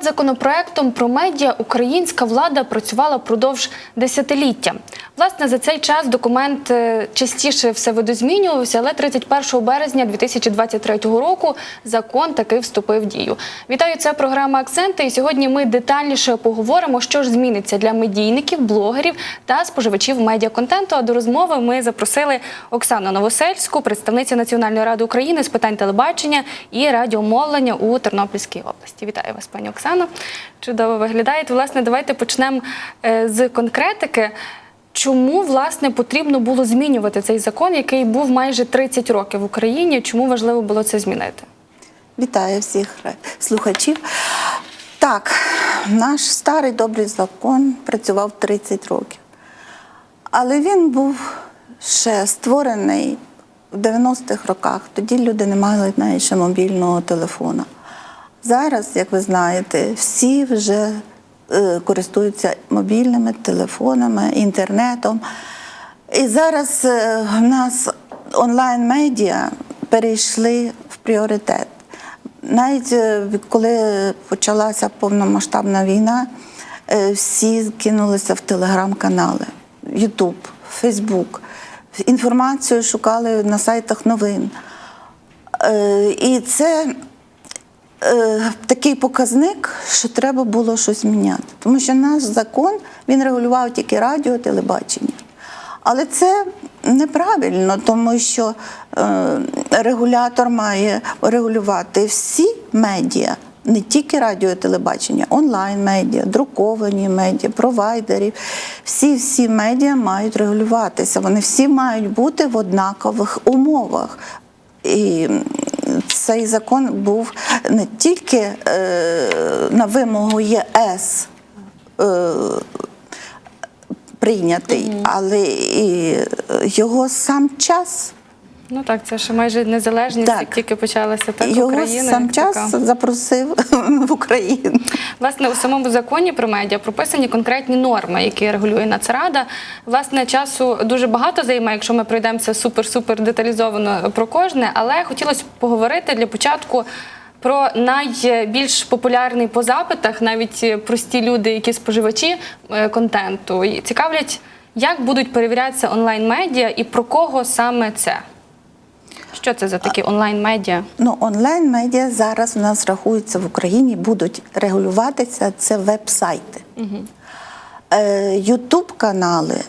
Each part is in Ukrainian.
Над законопроектом про медіа українська влада працювала продовж десятиліття. Власне, за цей час документ е, частіше все видозмінювався, але 31 березня 2023 року закон таки вступив в дію. Вітаю, це програма Акценти. І сьогодні ми детальніше поговоримо, що ж зміниться для медійників, блогерів та споживачів медіаконтенту. А до розмови ми запросили Оксану Новосельську, представницю Національної ради України з питань телебачення і радіомовлення у Тернопільській області. Вітаю вас, пані Оксано. Чудово виглядаєте. Власне, давайте почнемо е, з конкретики. Чому власне потрібно було змінювати цей закон, який був майже 30 років в Україні? Чому важливо було це змінити? Вітаю всіх слухачів. Так, наш старий добрий закон працював 30 років. Але він був ще створений в 90-х роках. Тоді люди не мали навіть ще мобільного телефона. Зараз, як ви знаєте, всі вже користуються мобільними телефонами, інтернетом. І зараз е, в нас онлайн-медіа перейшли в пріоритет. Навіть е, коли почалася повномасштабна війна, е, всі кинулися в телеграм-канали, Ютуб, Фейсбук. Інформацію шукали на сайтах новин. Е, І це е, такий показник, що треба було щось міняти. Тому що наш закон він регулював тільки радіо, телебачення. Але це неправильно, тому що е, регулятор має регулювати всі медіа, не тільки радіо телебачення, онлайн-медіа, друковані медіа, провайдерів. Всі всі медіа мають регулюватися. Вони всі мають бути в однакових умовах. І цей закон був не тільки е, на вимогу ЄС. Е, прийнятий, але і його сам час, Ну так, це ще майже незалежність, Так. як тільки почалася так його Україна. сам час така. запросив в Україну. Власне, у самому законі про медіа прописані конкретні норми, які регулює Нацрада. Власне, часу дуже багато займає, якщо ми пройдемося супер-супер деталізовано про кожне, але хотілося б поговорити для початку. Про найбільш популярний по запитах, навіть прості люди, які споживачі е, контенту, цікавлять, як будуть перевірятися онлайн-медіа і про кого саме це? Що це за такі онлайн-медіа? Ну, онлайн-медіа зараз у нас рахується в Україні, будуть регулюватися це веб-сайти. Е, Ютуб-канали,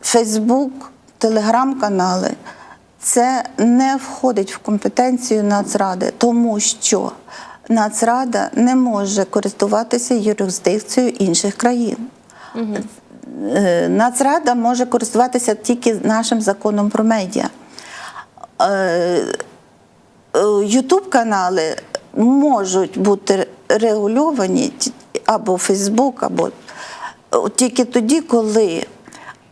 Фейсбук, Телеграм-канали. Це не входить в компетенцію Нацради, тому що Нацрада не може користуватися юрисдикцією інших країн. Е, Нацрада може користуватися тільки нашим законом про медіа. Ютуб канали можуть бути регульовані або Фейсбук, або е, тільки тоді, коли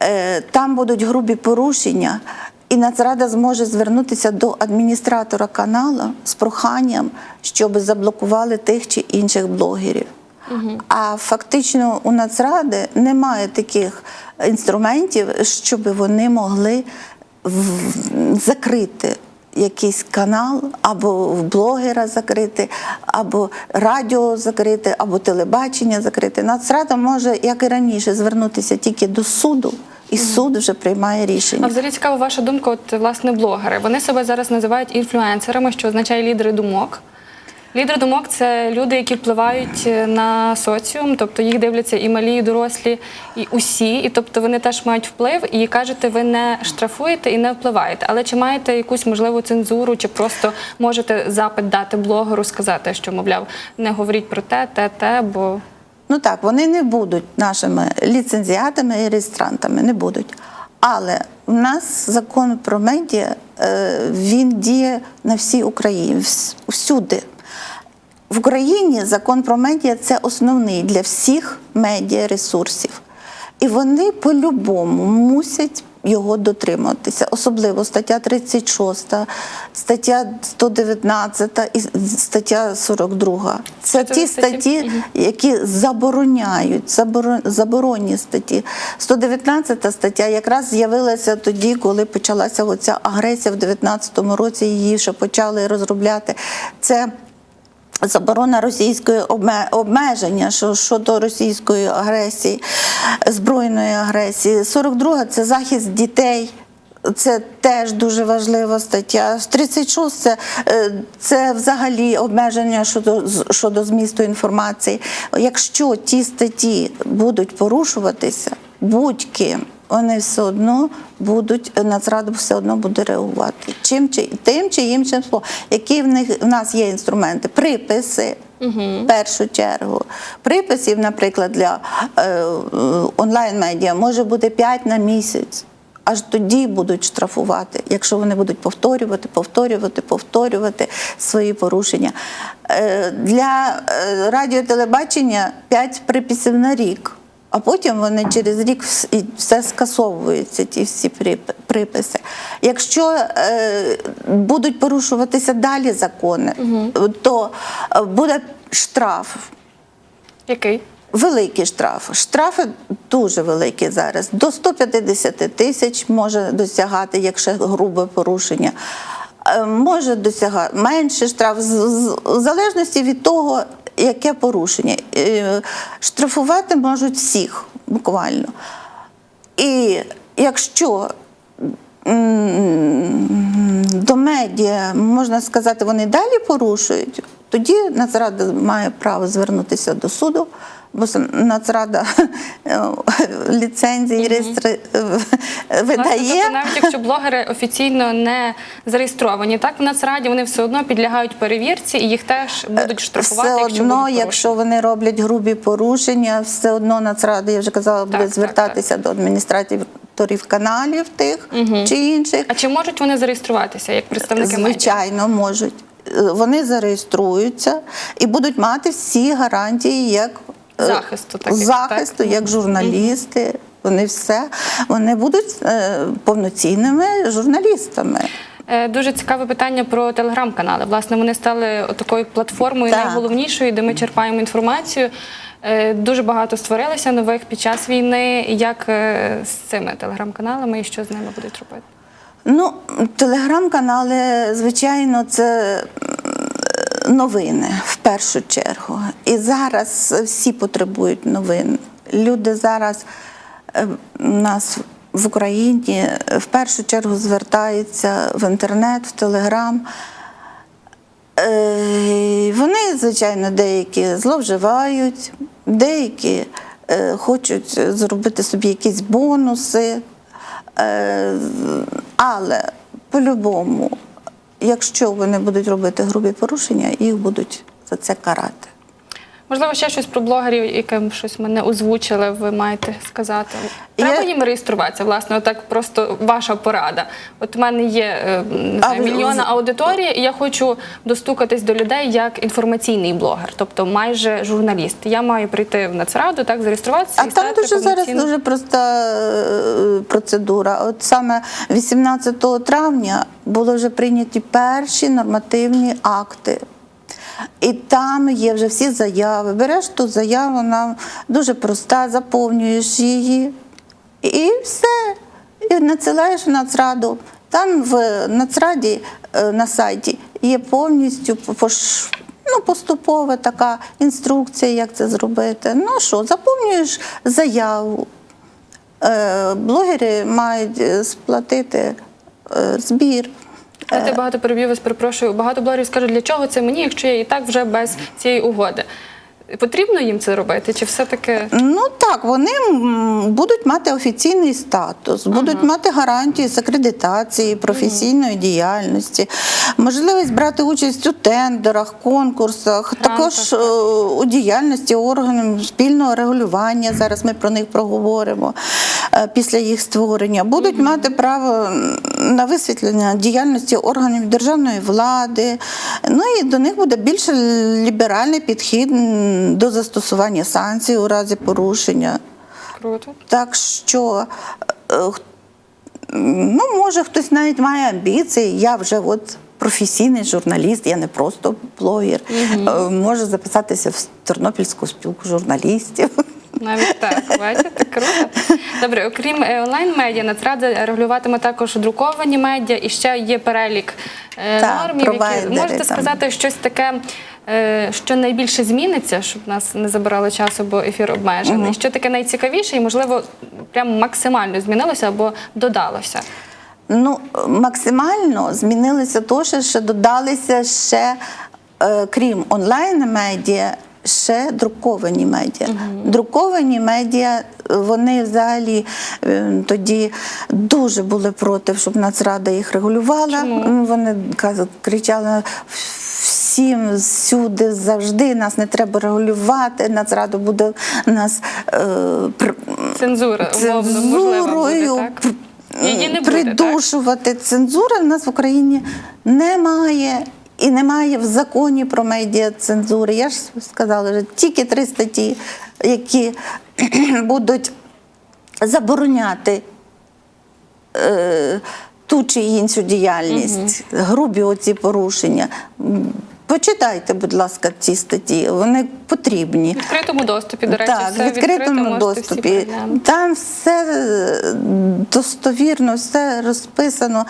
е, там будуть грубі порушення, і Нацрада зможе звернутися до адміністратора каналу з проханням, щоб заблокували тих чи інших блогерів. А фактично у Нацради немає таких інструментів, щоб вони могли закрити якийсь канал, або в блогера закрити, або радіо закрити, або телебачення закрити. Нацрада може, як і раніше, звернутися тільки до суду, і суд вже приймає А рішення. взагалі цікава ваша думка, от власне блогери. Вони себе зараз називають інфлюенсерами, що означає лідери думок. Лідери думок це люди, які впливають е, на соціум, тобто їх дивляться і малі, і дорослі, і усі. І тобто вони теж мають вплив. І кажете, ви не штрафуєте і не впливаєте. Але чи маєте якусь можливу цензуру, чи просто можете запит дати блогеру, сказати, що мовляв, не говоріть про те, те, те, бо Ну так, вони не будуть нашими ліцензіатами і реєстрантами, не будуть. Але в нас закон про медіа е, він діє на всій Україні, вс- всюди. В Україні закон про медіа це основний для всіх медіаресурсів. І вони по-любому мусять його дотримуватися, особливо стаття 36, стаття 119 і стаття 42. Це ті статті? які забороняють, заборонні статті. 119 стаття якраз з'явилася тоді, коли почалася оця агресія в 19-му році, її ще почали розробляти. Це Заборона російської обмеження щодо російської агресії, збройної агресії. 42 це захист дітей. Це теж дуже важлива стаття. 36 це, е, це взагалі обмеження щодо, щодо змісту інформації. Якщо ті статті будуть порушуватися будь-ким, вони все одно будуть, Нацрада все одно буде реагувати. Чим чи тим чи іншим способом. Які в них в нас є інструменти? Приписи. В першу чергу. Приписів, наприклад, для е, е, онлайн-медіа може бути 5 на місяць. Аж тоді будуть штрафувати, якщо вони будуть повторювати, повторювати, повторювати свої порушення. Е, Для е, радіотелебачення 5 приписів на рік, а потім вони через рік все скасовуються, ті всі приписи. Якщо е, будуть порушуватися далі закони, то е, буде штраф. Який? Великий штраф. Штрафи дуже великі зараз. До 150 тисяч може досягати, якщо грубе порушення. Е, Може досягати менше штраф, в залежності від того, яке порушення. Е, Штрафувати можуть всіх буквально. І якщо до медіа, можна сказати, вони далі порушують, тоді Нацрада має право звернутися до суду, бо Нацрада е, ліцензії реєстри... Видає. тобто, навіть якщо блогери офіційно не зареєстровані, так в Нацраді вони все одно підлягають перевірці і їх теж будуть штрафувати, Все якщо одно, будуть якщо вони роблять грубі порушення, все одно Нацрада, я вже казала, буде так, звертатися до адміністраторів каналів тих чи інших. А чи можуть вони зареєструватися як представники медіа? Звичайно, можуть. Е, Вони зареєструються і будуть мати всі гарантії як е, Захисту таких, захисту, так? як журналісти. Вони все вони будуть е, повноцінними журналістами. Е, Дуже цікаве питання про телеграм-канали. Власне, вони стали такою платформою Так. найголовнішою, де ми черпаємо інформацію. Е, Дуже багато створилося нових під час війни. Як е, з цими телеграм-каналами і що з ними будуть робити? Ну, телеграм-канали, звичайно, це новини в першу чергу. І зараз всі потребують новин. Люди зараз е, у нас в Україні е, в першу чергу звертаються в інтернет, в телеграм. Е, Вони, звичайно, деякі зловживають, деякі хочуть зробити собі якісь бонуси. Але по-любому, якщо вони будуть робити грубі порушення, їх будуть за це карати. Можливо, ще щось про блогерів, яким щось ми не озвучили, ви маєте сказати. Треба Я- їм реєструватися, власне, отак просто ваша порада. От у мене є е, не А знаю, ви- мільйона аудиторія, і я хочу достукатись до людей як інформаційний блогер, тобто майже журналіст. Я маю прийти в Нацраду, так зареєструватися. А і там стати дуже зараз дуже проста е, процедура. От саме 18 травня були вже прийняті перші нормативні акти. І там є вже всі заяви. Береш ту заяву, вона дуже проста, заповнюєш її і все. І надсилаєш в Нацраду. Там в Нацраді е, на сайті є повністю ну, поступова така інструкція, як це зробити. Ну що, заповнюєш заяву. Е, Блогери мають е, сплатити е, збір. Знаєте, багато переб'ю вас, перепрошую. Багато блогерів скажуть, для чого це мені, якщо я і так вже без цієї угоди. Потрібно їм це робити? Чи все-таки Ну так, вони будуть мати офіційний статус, будуть мати гарантії з акредитації, професійної діяльності, можливість брати участь у тендерах, конкурсах, також е, у діяльності органів спільного регулювання. Зараз ми про них проговоримо е, після їх створення. Будуть мати право на висвітлення діяльності органів державної влади. Ну і до них буде більш ліберальний підхід до застосування санкцій у разі порушення. круто? Так що, е, ну, може, хтось навіть має амбіції. Я вже от професійний журналіст, я не просто блогер. Е, Може записатися в Тернопільську спілку журналістів. Навіть так, бачите, круто. Добре, окрім е, онлайн-медіа, Нацрада регулюватиме також друковані медіа і ще є перелік Так, нормів, які можете там. сказати щось таке що найбільше зміниться, щоб нас не забирало часу, бо ефір обмежений. Що таке найцікавіше і, можливо, прям максимально змінилося або додалося? Ну, максимально змінилося те, що додалися ще, е, крім онлайн-медіа, ще друковані медіа. Друковані медіа, вони взагалі е, тоді дуже були проти, щоб Нацрада їх регулювала. Ну, Вони кричали. Всім всюди завжди нас не треба регулювати. Нацрада буде нас е, Цензура, цензурою придушувати. Цензури в нас в Україні немає. І немає в законі про медіа цензури. Я ж сказала, що тільки три статті, які будуть забороняти е, ту чи іншу діяльність, грубі оці порушення. Почитайте, будь ласка, ці статті, вони потрібні. В відкритому доступі, до речі, Так, все в відкритому доступі. Там все е, достовірно, все розписано.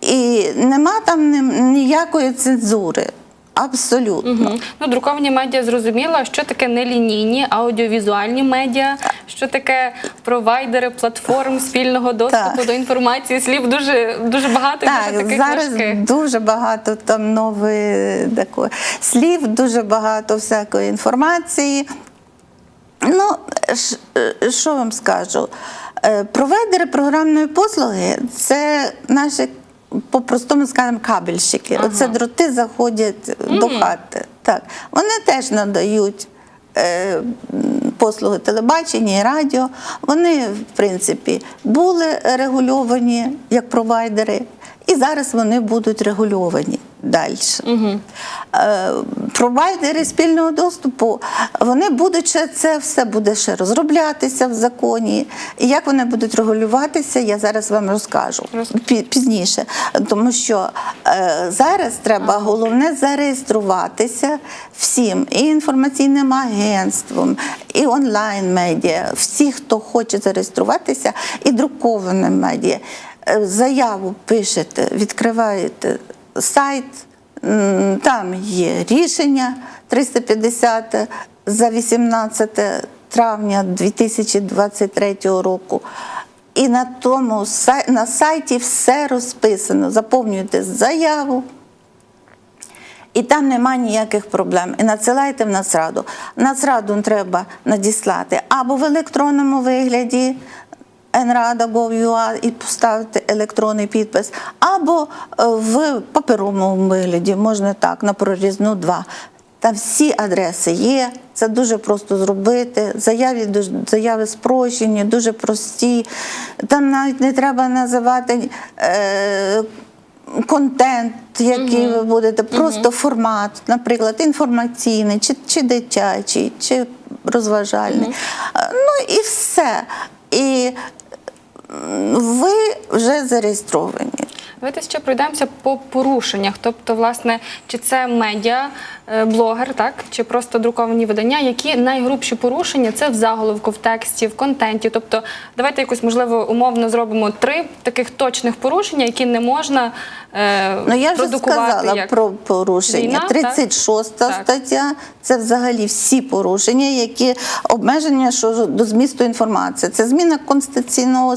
І нема там ніякої цензури. Абсолютно. Мгм. Ну, друковані медіа зрозуміло, що таке нелінійні аудіовізуальні медіа, що таке провайдери платформ спільного доступу Так. до інформації. Слів дуже дуже багато дуже Так, таких зараз важких. дуже багато там нових слів, дуже багато всякої інформації. Ну, що вам скажу? Е, Провайдери програмної послуги це наші, по-простому скажемо, кабельщики. Оце дроти заходять до хати. Так. Вони теж надають. е, Послуги телебачення і радіо, вони, в принципі, були регульовані як провайдери, і зараз вони будуть регульовані далі. Е, Провайдери спільного доступу, вони будуть ще це все буде ще розроблятися в законі. І як вони будуть регулюватися, я зараз вам розкажу пізніше. Тому що е, зараз треба головне зареєструватися всім і інформаційним агентством, і онлайн-медіа, всі, хто хоче зареєструватися, і друкованим медіа. Е, Заяву пишете, відкриваєте сайт. Там є рішення 350 за 18 травня 2023 року. І на тому на сайті все розписано. Заповнюєте заяву, і там нема ніяких проблем. І надсилайте в Нацраду. Нацраду треба надіслати або в електронному вигляді nrada.gov.ua і поставити електронний підпис, або е, в паперовому вигляді, можна так, на прорізну 2. Там всі адреси є, це дуже просто зробити. Заяви, заяви спрощені, дуже прості. Там навіть не треба називати. Е, контент, який ви будете, просто формат, наприклад, інформаційний, чи, чи дитячий, чи розважальний. Е, Ну і все. І ви вже зареєстровані. Давайте ще пройдемося по порушеннях. Тобто, власне, чи це медіа, е, блогер, так чи просто друковані видання, які найгрубші порушення це в заголовку, в тексті, в контенті. Тобто, давайте якось можливо умовно зробимо три таких точних порушення, які не можна е, Ну я вже продукувати сказала як про порушення. війна, так? 36 Так. стаття це взагалі всі порушення, які обмеження що до змісту інформації. Це зміна конституційного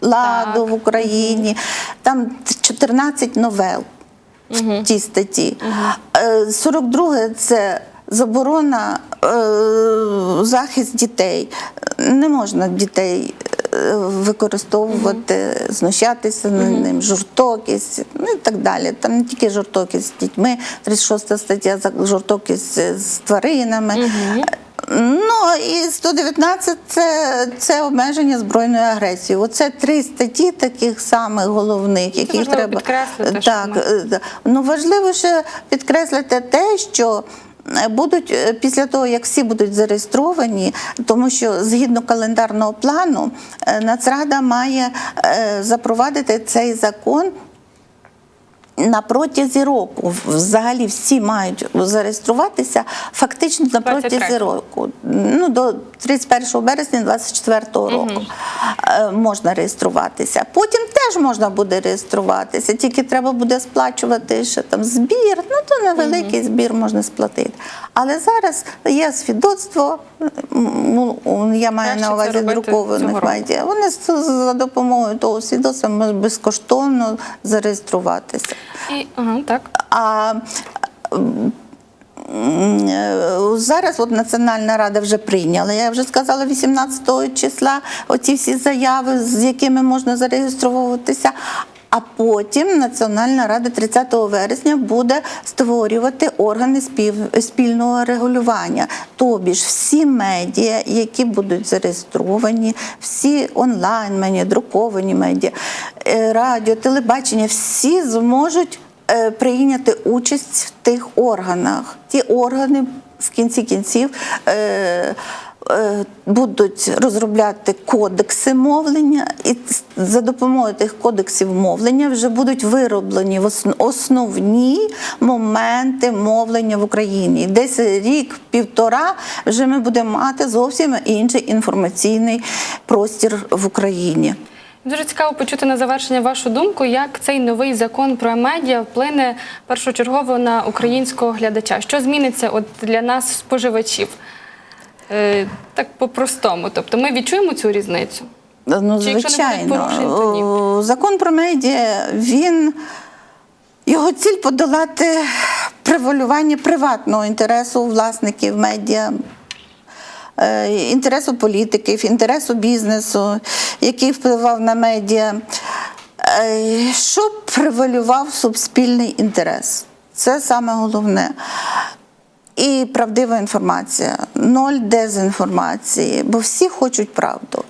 ладу Так. в Україні. Там 14 новел в тій статті. Е, 42 це. Заборона е, захист дітей. Не можна дітей е, використовувати, знущатися над ним, жорстокість, ну і так далі. Там не тільки жорстокість з дітьми, 36 стаття за жорстокість з тваринами. Ну і 119 це, це обмеження збройної агресії. Оце три статті таких самих головних, які треба підкреслити, так. ми- е. Ну важливо ще підкреслити те, що. е, Будуть е, після того, як всі будуть зареєстровані, тому що згідно календарного плану Нацрада має запровадити цей закон на протязі року. Взагалі всі мають зареєструватися фактично на протязі року. Ну, до 31 березня 2024 року е, можна реєструватися. Потім теж можна буде реєструватися, тільки треба буде сплачувати ще там збір. Ну то невеликий збір можна сплатити. Але зараз є свідоцтво. ну, Я маю Краще на увазі друкованих медіа. Вони за допомогою того свідоцтва можуть безкоштовно зареєструватися. І ага, так. А е, зараз от Національна рада вже прийняла. Я вже сказала 18 числа оці всі заяви, з якими можна зареєструватися. А потім Національна рада 30 вересня буде створювати органи спів, спільного регулювання. Тобі ж всі медіа, які будуть зареєстровані, всі онлайн медіа, друковані медіа, е, радіо, телебачення, всі зможуть е, прийняти участь в тих органах. Ті органи в кінці кінців е, будуть розробляти кодекси мовлення, і за допомогою тих кодексів мовлення вже будуть вироблені основні моменти мовлення в Україні. Десь рік-півтора вже ми будемо мати зовсім інший інформаційний простір в Україні. Дуже цікаво почути на завершення вашу думку, як цей новий закон про медіа вплине першочергово на українського глядача. Що зміниться от для нас, споживачів? Е, так по-простому. Тобто ми відчуємо цю різницю? Ну, Чи якщо не будуть звичайно, порушень, то ні? О, закон про медіа, він його ціль подолати превалювання приватного інтересу власників медіа. е, Інтересу політиків, інтересу бізнесу, який впливав на медіа, е, щоб превалював суспільний інтерес. Це саме головне. І правдива інформація, ноль дезінформації, бо всі хочуть правду.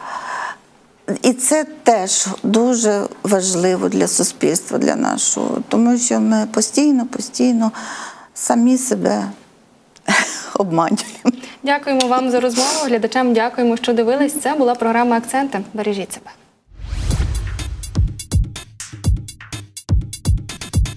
І це теж дуже важливо для суспільства, для нашого, тому що ми постійно, постійно самі себе обманюємо. Дякуємо вам за розмову. Глядачам дякуємо, що дивились. Це була програма Акценти. Бережіть себе.